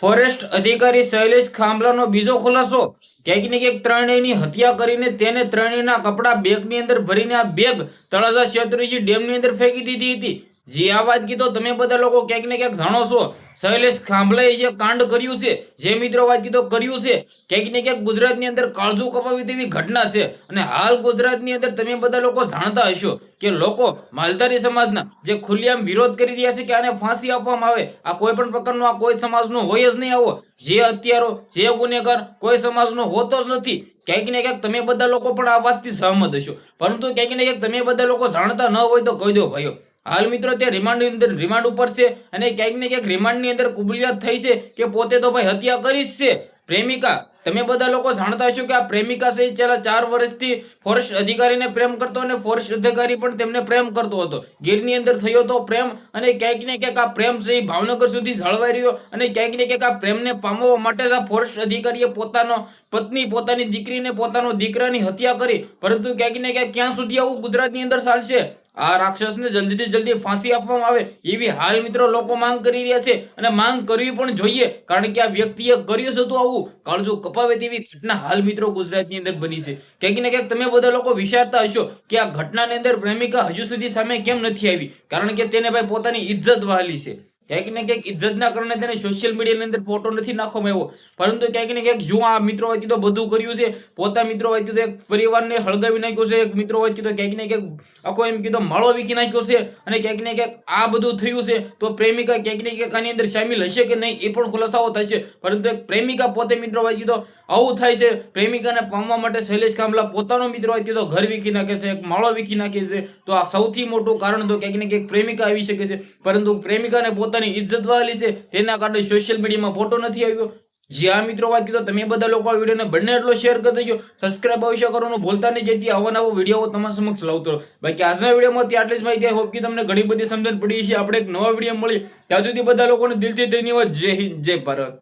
Forest અધિકારી શૈલેષ ખાંભલાનો બીજો ખુલાસો. ક્યાંક ને ક્યાંક ત્રણેયની હત્યા કરીને તેને ત્રણેયના કપડા બેગની અંદર ભરીને આ બેગ તળાજા શેત્રુંજી ડેમની અંદર ફેંકી દીધી હતી. જે આ વાત કીધો તમે બધા લોકો ક્યાંક ને ક્યાંક જાણો છો. શૈલેષ ખાંભલાએ જે કાંડ કર્યું છે, જે મિત્રો વાત કીધો કર્યું છે, ક્યાંક ને ક્યાંક ગુજરાતની અંદર કાળજું કપાવી તેવી ઘટના છે. અને હાલ ગુજરાતની અંદર તમે બધા લોકો જાણતા હશો કે લોકો માલધારી સમાજના જે ખુલ્લેઆમ વિરોધ કરી રહ્યા છે કે આને ફાંસી આપવામાં આવે, આ કોઈ પણ પ્રકારનો, આ કોઈ સમાજનો હોય જ નહીં આવો. જે હત્યારો, જે ગુનેગાર કોઈ સમાજનો હોતો જ નથી. ક્યાંક ને ક્યાંક તમે બધા લોકો પણ આ વાતથી સહમત હશો. પરંતુ ક્યાંક ને ક્યાંક તમે બધા લોકો જાણતા ન હોય તો કહી દો ભાઈઓ. હાલ મિત્રો તે રિમાન્ડ અંદર રિમાન્ડ ઉપર છે અને ક્યાંક ને ક્યાંક રિમાન્ડની અંદર કબૂલિયત થઈ છે કે પોતે તો ભાઈ હત્યા કરી જ છે. પ્રેમિકા, તમે બધા લોકો જાણતા હશો કે આ પ્રેમિકા છે છેલ્લા ચાર વર્ષથી ફોરેસ્ટ અધિકારીને પ્રેમ કરતો અને ફોરેસ્ટ અધિકારી પણ તેમને પ્રેમ કરતો હતો. ગીરની અંદર થયો હતો પ્રેમ અને ક્યાંક ને ક્યાંક આ પ્રેમ છે ભાવનગર સુધી જળવાઈ રહ્યો અને ક્યાંક ને ક્યાંક આ પ્રેમને પામવા માટે આ ફોરેસ્ટ અધિકારીએ પોતાનો પત્ની, પોતાની દીકરીને પોતાનો દીકરાની હત્યા કરી. પરંતુ ક્યાંક ને ક્યાંક ક્યાં સુધી આવું ગુજરાતની અંદર ચાલશે? આ રાક્ષસને જલ્દીથી જલ્દી ફાંસી આપવામાં આવે એવી હાલ મિત્રો લોકો માંગ કરી રહ્યા છે અને માંગ કરવી પણ જોઈએ કારણ કે આ વ્યક્તિએ કર્યું હતું આવું. કાળજુ કપાવે તેવી ઘટના હાલ મિત્રો ગુજરાતની અંદર બની છે. ક્યાંક ને ક્યાંક તમે બધા લોકો વિચારતા હશો કે આ ઘટનાની અંદર પ્રેમિકા હજુ સુધી સામે કેમ નથી આવી? કારણ કે તેને ભાઈ પોતાની ઇજ્જત વહાલી છે. ક્યાંક ને ક્યાંક ઇજ્જતના કારણે તેને સોશિયલ મીડિયાની અંદર ફોટો નથી નાખવામાં આવ્યો. પરંતુ ક્યાંક ને ક્યાંક જો આ મિત્રો વચ્ચે તો બધું કર્યું છે, પોતા મિત્રો વાંચ્યું તો એક પરિવારને હળગાવી નાખ્યો છે, એક મિત્રો વાંચ્યું તો ક્યાંક ને ક્યાંક આખો એમ કીધો માળો વીખી નાખ્યો છે અને ક્યાંક ને ક્યાંક આ બધું થયું છે, તો પ્રેમિકા ક્યાંક ને ક્યાંક આની અંદર સામેલ હશે કે નહીં એ પણ ખુલાસાઓ થશે. પરંતુ એક પ્રેમિકા પોતે મિત્રો વાંચ્યું તો આવું થાય છે, પ્રેમિકાને પામવા માટે શૈલેષ કામલા પોતાનો મિત્ર હોય તે ઘર વીખી નાખે છે, એક માળો વીખી નાખે છે. તો આ સૌથી મોટું કારણ તો ક્યાંક ને ક્યાંક પ્રેમિકા આવી શકે છે. પરંતુ પ્રેમિકાને પોતાની ઇજ્જત વાળી છે, તેના કારણે સોશિયલ મીડિયામાં ફોટો નથી આવ્યો. જે આ મિત્રો વાત કીધો, તમે બધા લોકો આ વિડીયોને બંને એટલો શેર કરી દેજો. સબસ્ક્રાઇબ અવશ્ય કરવાનું ભૂલતા નહીં, જેથી આવા નવો વીડિયો તમારા સમક્ષ લાવતો. બાકી આજના વિડીયોમાં આટલી જ માહિતી. હોપ કે તમને ઘણી બધી સમજણ પડી છે આપણે એક નવા વીડિયો મળી. ત્યાં સુધી બધા લોકોને દિલથી ધન્યવાદ. જય હિન્દ, જય ભારત.